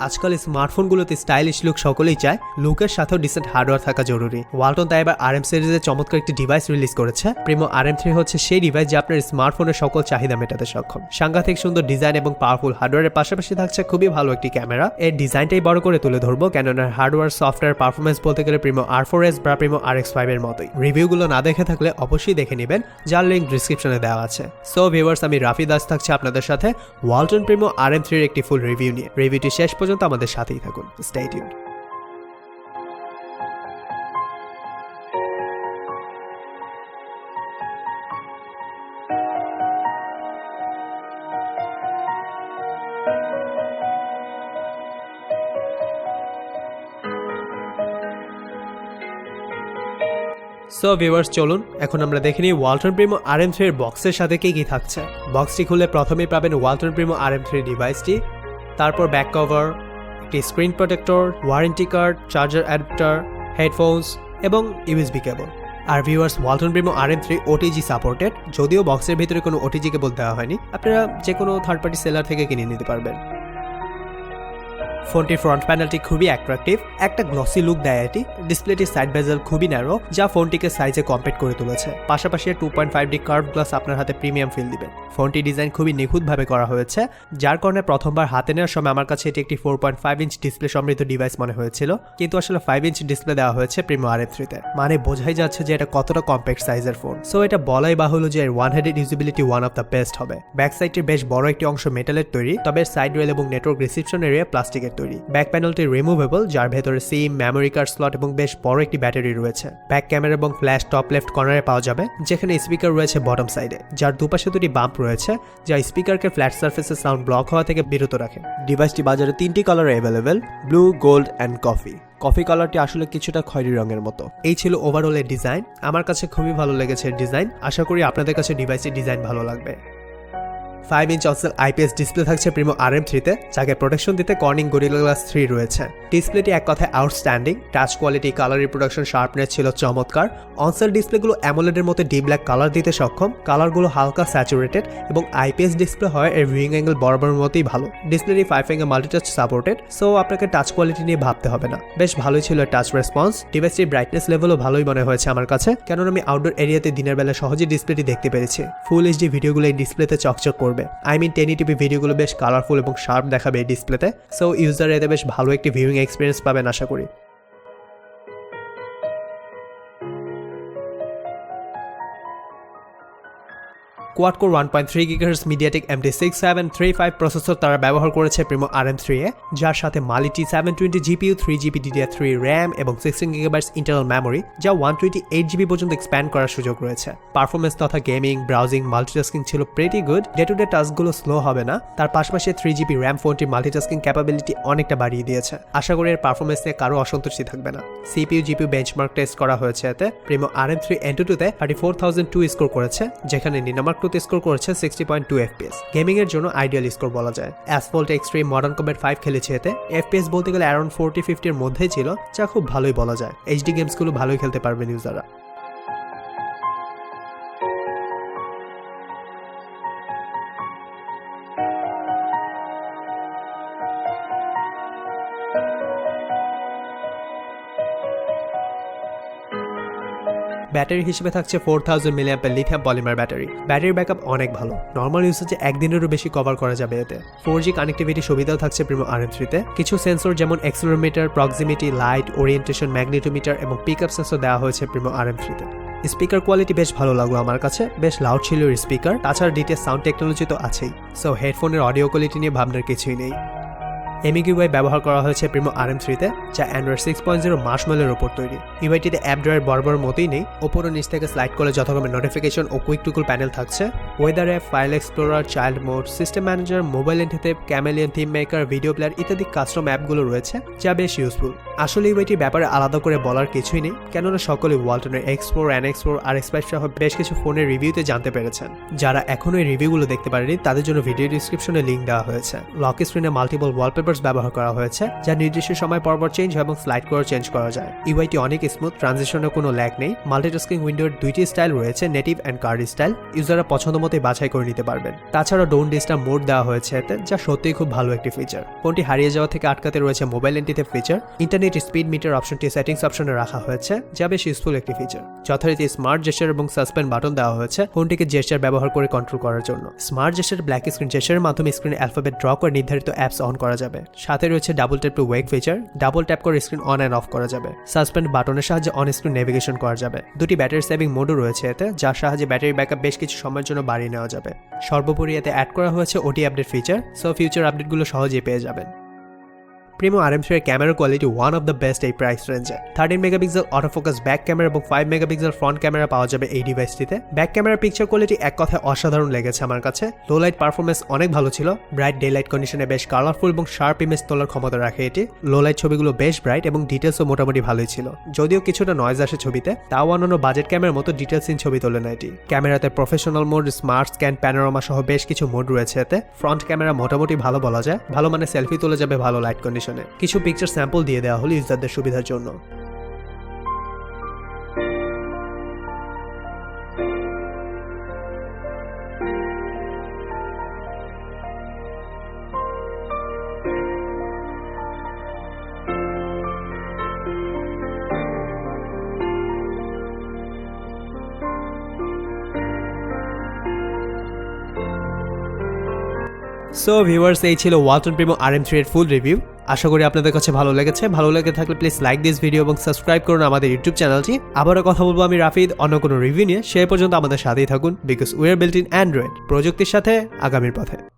আজকাল স্মার্টফোনগুলোতে stylish look সকলেই চায়। লুকের সাথেও ডিসেন্ট হার্ডওয়্যার থাকা জরুরি। ওয়ালটন তাই এবার আর এম সিরিজের চমৎকার একটি ডিভাইস রিলিজ করেছে। প্রিমো আর এম থ্রি হচ্ছে সেই ডিভাইস যা আপনার স্মার্টফোনের সকল চাহিদা মেটাতে সক্ষম। সাংঘাতিক সুন্দর ডিজাইন এবং পাওয়ারফুল হার্ডওয়্যারের পাশাপাশি থাকছে খুবই ভালো একটি ক্যামেরা এর ডিজাইনটাই বড় করে তুলে ধরবো, কেননা হার্ডওয়্যার সফটওয়্যার পারফরমেন্স বলতে গেলে প্রিমো আর ফোর এস বা প্রিমো আর এক্স ফাইভ এর মতোই। রিভিউগুলো না দেখে থাকলে অবশ্যই দেখে নেবেন, যার লিঙ্ক ডিসক্রিপশনে দেওয়া আছে। সো ভিউয়ার্স আমি রাফি দাস থাকছি আপনাদের সাথে। ওয়ালটন প্রিমো আর এম থ্রির একটি ফুল রিভিউ নিয়ে। রিভিউটি শেষ পর্যন্ত আমাদের সাথেই থাকুন। স্টে সো ভিউয়ার্স চলুন। এখন আমরা দেখে নিই ওয়ালটন প্রিমো আর এম থ্রির বক্সের সাথে কি কি থাকছে। বক্সটি খুলে প্রথমেই পাবেন Walton Primo R M three ডিভাইসটি তারপর ব্যাক কভার একটি screen protector, warranty card, charger adapter, headphones এবং ইউএসবি কেবল। আর viewers, Walton Primo R M three OTG supported, যদিও বক্সের ভিতরে কোনো ওটিজি কেবল দেওয়া হয়নি। আপনারা যে কোনো থার্ড পার্টি সেলার থেকে কিনে নিতে পারবেন। ফোনটির ফ্রন্ট প্যানেলটি খুবই অ্যাট্রাকটিভ একটা গ্লসি লুক দেয় এটি। ডিসপ্লেটির সাইড বেজেল খুবই ন্যারো যা ফোনটিকে সাইজে কম্পেট করে তুলেছে। পাশাপাশি two point five D curve glass আপনার হাতে প্রিমিয়াম ফিল দিবে। ফোনটি ডিজাইন খুবই নিখুঁতভাবে করা হয়েছে, যার কারণে প্রথমবার হাতে নেওয়ার সময় আমার কাছে এটি একটি four point five inch display সমৃদ্ধ ডিভাইস মনে হয়েছিল, কিন্তু আসলে ফাইভ ইঞ্চ ডিসপ্লে দেওয়া হয়েছে প্রিমো আর থ্রিতে মানে বোঝাই যাচ্ছে যে এটা কতটা কম্প্যাক্ট সাইজের ফোন সো এটা বলাই বাহুল্য যে এর one headed usability one of the best হবে। ব্যাক সাইডটির বেশ বড় একটি অংশ মেটালের তৈরি, তবে সাইড রেল এবং নেটওয়ার্ক রিসিপশন এরিয়া প্লাস্টিকের তৈরি। ব্যাক প্যানেলটি রিমুভেবল যার ভেতরে সিম মেমোরি কার্ড স্লট এবং বেশ বড় একটি ব্যাটারি রয়েছে। ব্যাক ক্যামেরা এবং ফ্ল্যাশ টপ লেফট কর্নারে পাওয়া যাবে, যেখানে স্পিকার রয়েছে বটম সাইডে যার দুপাশে দুটি বাম্প রয়েছে, যা স্পিকারকে ফ্ল্যাট সার্ফেসে সাউন্ড ব্লক হওয়া থেকে বিরত রাখে। ডিভাইসটি বাজারে তিনটি কালারে available blue gold and coffee coffee কালারটি আসলে কিছুটা খয়েরি রঙের মতো। এই ছিল ওভারঅল এর ডিজাইন আমার কাছে খুবই ভালো লেগেছে ডিজাইন আশা করি আপনাদের কাছে ডিভাইসের ডিজাইন ভালো লাগবে। ফাইভ ইঞ্চ অক্সেল আইপিএস ডিসপ্লে থাকছে প্রিমো আর এম থ্রিতে, যাকে প্রোটেকশন দিতে কর্নিং গরিলা গ্লাস থ্রি রয়েছে। ডিসপ্লেটি এক কথায় outstanding touch quality colour reproduction sharpness ছিল চমৎকার। অনসেল ডিসপ্লেগুলো অ্যামোলেডের মতো ডি ব্ল্যাক কালার দিতে সক্ষম। কালারগুলো হালকা স্যাচুরেটেড এবং আইপিএস ডিসপ্লে হয় এর ভিউইং অ্যাঙ্গেল বরাবর মতোই ভালো। ডিসপ্লেটি five angle multitouch supported so আপনাকে টাচ কোয়ালিটি নিয়ে ভাবতে হবে না। বেশ ভালোই ছিল টাচ রেসপন্স ডিভাইসটির ব্রাইটনেস লেভেলও ভালোই মনে হয়েছে আমার কাছে। কেননা আমি আউটডোর এরিয়াতে দিনের বেলা সহজেই ডিসপ্লেটি দেখতে পেরেছি। ফুল এইচডি ভিডিওগুলো এই ডিসপ্লেতে চকচক করবে। আই মিন টেন টিভি ভিডিওগুলো বেশ কালারফুল এবং শার্প দেখাবে ডিসপ্লেতে সো ইউজার এতে বেশ ভালো একটি ভিউইং এক্সপিরিয়েন্স পাবেন আশা করি। Quad core one point three gigahertz MediaTek MT six seven three five processor তারা ব্যবহার করেছে Primo R M three A, যার সাথে Mali T seven twenty GPU three GB DDR three RAM এবং সিক্সটিন গিগাবাইটস ইন্টারনাল মেমোরি যা one twenty eight GB পর্যন্ত expand করার সুযোগ রয়েছে। পারফরমেন্স তথা গেমিং ব্রাউজিং মাল্টিটাস্কিং ছিল pretty good day to day টাস্কগুলো slow হবে না। তার পাশাপাশি থ্রি জিবি র্যাম ফোনটির মাল্টিটাস্কিং ক্যাপাবিলিটি অনেকটা বাড়িয়ে দিয়েছে। আশা করি এর পারফরমেন্স নিয়ে কারও অসন্তুষ্টি থাকবে না। সিপিউ জিপিউ বেঞ্চমার্ক টেস্ট করা হয়েছে এতে। প্রিমো আর এম থ্রি এন টু টুতে thirty four thousand two score করেছে, যেখানে নিনামার্ক টুতে স্কোর করেছে sixty point two FPS gaming এর জন্য আইডিয়াল স্কোর বলা যায়। Asphalt Extreme Modern Combat five খেলেছে এতে। এফপিএস বলতে গেলে অ্যারাউন্ড ফোরটি ফিফটির মধ্যেই ছিল, যা খুব ভালোই বলা যায়। এইচডি গেমসগুলো ভালোই খেলতে পারবেন ইউজাররা ব্যাটারি হিসেবে থাকছে ফোর থাউজেন্ড মিলিয়াম্পের লিথিয়াম পলিমার ব্যাটারি। ব্যাটারির ব্যাকআপ অনেক ভালো। নর্মাল ইউসেজে একদিনেরও বেশি কভার করা যাবে এতে। ফোর জি কানেক্টিভিটি সুবিধাও থাকছে প্রিমো আর থ্রিতে কিছু সেন্সর যেমন accelerometer proximity light orientation magnetometer এবং পিক আপ সেন্সর দেওয়া হয়েছে প্রিমো আর থ্রিতে স্পিকার কোয়ালিটি বেশ ভালো লাগল আমার কাছে। বেশ লাউড ছিল স্পিকার তাছাড়া ডিটেল সাউন্ড টেকনোলজি তো আছেই। সো হেডফোনের অডিও কোয়ালিটি নিয়ে ভাবনার কিছুই নেই। এমইকিউআই ব্যবহার করা হয়েছে প্রিমো আর এম থ্রিতে, যা অ্যান্ড্রয়েড সিক্স পয়েন্ট জিরো মাসমেলের ওপর তৈরি। ইউআইটিতে অ্যাপ ড্রয়ের বরাবর মতোই নেই, ওপর ও নিচ থেকে স্লাইড করলে যথাক্রমে নোটিফিকেশন ও কুইক টুকুল প্যানেল থাকছে। Weather app file explorer child mode system manager mobile antitheft chameleon theme maker video player ইত্যাদি কাস্টম অ্যাপগুলো রয়েছে, যা বেশ ইউজফুল আসলে ইউআইটির ব্যাপারে আলাদা করে বলার কিছুই নেই, কেননা সকলে ওয়ালটনের এক্সপোর অ্যান এক্সপোর আর এক্সপাইট সহ বেশ কিছু ফোনের রিভিউতে জানতে পেরেছেন। যারা এখনও এই রিভিউগুলো দেখতে পারেনি, তাদের জন্য ভিডিও ডিসক্রিপশনে লিঙ্ক দেওয়া হয়েছে। লক স্ক্রিনে মাল্টিপল ওয়ালপেপার ফিচার্স ব্যবহার করা হয়েছে, যা নির্দিষ্ট সময় পরপর চেঞ্জ হয় এবং স্লাইড করে চেঞ্জ করা যায়। ইউআইটি অনেক স্মুথ ট্রানজিশনের কোনো ল্যাগ নেই। মাল্টিটাস্কিং উইন্ডোর দুইটি স্টাইল রয়েছে নেটিভ অ্যান্ড কার্ড স্টাইল ইউজাররা পছন্দ মতোই বাছাই করে নিতে পারবেন। তাছাড়া ডোন ডিস্টার্ব মোড দেওয়া হয়েছে এতে, যা সত্যিই খুব ভালো একটি ফিচার ফোনটি হারিয়ে যাওয়া থেকে আটকাতে রয়েছে মোবাইল এন্টিতে ফিচার ইন্টারনেট স্পিড মিটার অপশনটি সেটিংস অপশনে রাখা হয়েছে, যা বেশ ইউজফুল একটি ফিচার যথারীতি স্মার্ট জেস্টার এবং সাসপেন্ড বাটন দেওয়া হয়েছে, ফোনটিকে জেস্টার ব্যবহার করে কন্ট্রোল করার জন্য। স্মার্ট জেস্টার ব্ল্যাক স্ক্রিন জেস্টারের মাধ্যমে স্ক্রিনে অ্যালফাবেট ড্র করে নির্ধারিত অ্যাপস অন করা যাবে। সাথে রয়েছে double tap to wake feature double tap করে স্ক্রিন অন অ্যান্ড অফ করা যাবে। সাসপেন্ড বাটনের সাহায্যে অন স্ক্রিন নেভিগেশন করা যাবে। দুটি ব্যাটারি সেভিং মোডও রয়েছে এতে, যার সাহায্যে ব্যাটারি ব্যাকআপ বেশ কিছু সময়ের জন্য বাড়িয়ে নেওয়া যাবে। সর্বোপরি এতে অ্যাড করা হয়েছে OTA update feature so future আপডেটগুলো সহজেই পেয়ে যাবেন। প্রিমো আর এম এর camera quality one of the best এই প্রাইস রেঞ্জে thirteen megapixel autofocus back camera এবং ফাইভ মেগাপিক্সেল ফ্রন্ট ক্যামেরা পাওয়া যাবে এই ডিভাইসটিতে ব্যাক ক্যামেরার পিকচার কোয়ালিটি এক কথায় অসাধারণ লেগেছে আমার কাছে। লো লাইট পারফরমেন্স অনেক ভালো ছিল। ব্রাইট ডে লাইট কন্ডিশনে বেশ কালারফুল এবং শার্প ইমেজ তোলার ক্ষমতা রাখে এটি। লো লাইট ছবিগুলো বেশ ব্রাইট এবং ডিটেলসও মোটামুটি ভালোই ছিল। যদিও কিছুটা নয়েজ আসে ছবিতে, তাও অন্যান্য বাজেট ক্যামেরার মতো ডিটেলসিন ছবি তোলে না এটি। ক্যামেরাতে professional mode smart scan panorama সহ বেশ কিছু মোড রয়েছে এতে। ফ্রন্ট ক্যামেরা মোটামুটি ভালো বলা যায়। ভালো মানে সেলফি তোলা যাবে, ভালো লাইট কন্ডিশনে কিছু পিকচার স্যাম্পল দিয়ে দেওয়া হলো ইউজারদের সুবিধার জন্য। সো ভিউয়ার্স এই ছিল Walton Primo R M three এর ফুল রিভিউ আশা করি আপনাদের কাছে ভালো লেগেছে। ভালো লেগে থাকলে প্লিজ লাইক দিস ভিডিও এবং সাবস্ক্রাইব করুন আমাদের ইউটিউব চ্যানেলটি আবারও কথা বলব আমি রাফিদ, অন্য কোনো রিভিউ নিয়ে। সে পর্যন্ত আমাদের সাথেই থাকুন because we are built in Android প্রযুক্তির সাথে আগামীর পথে।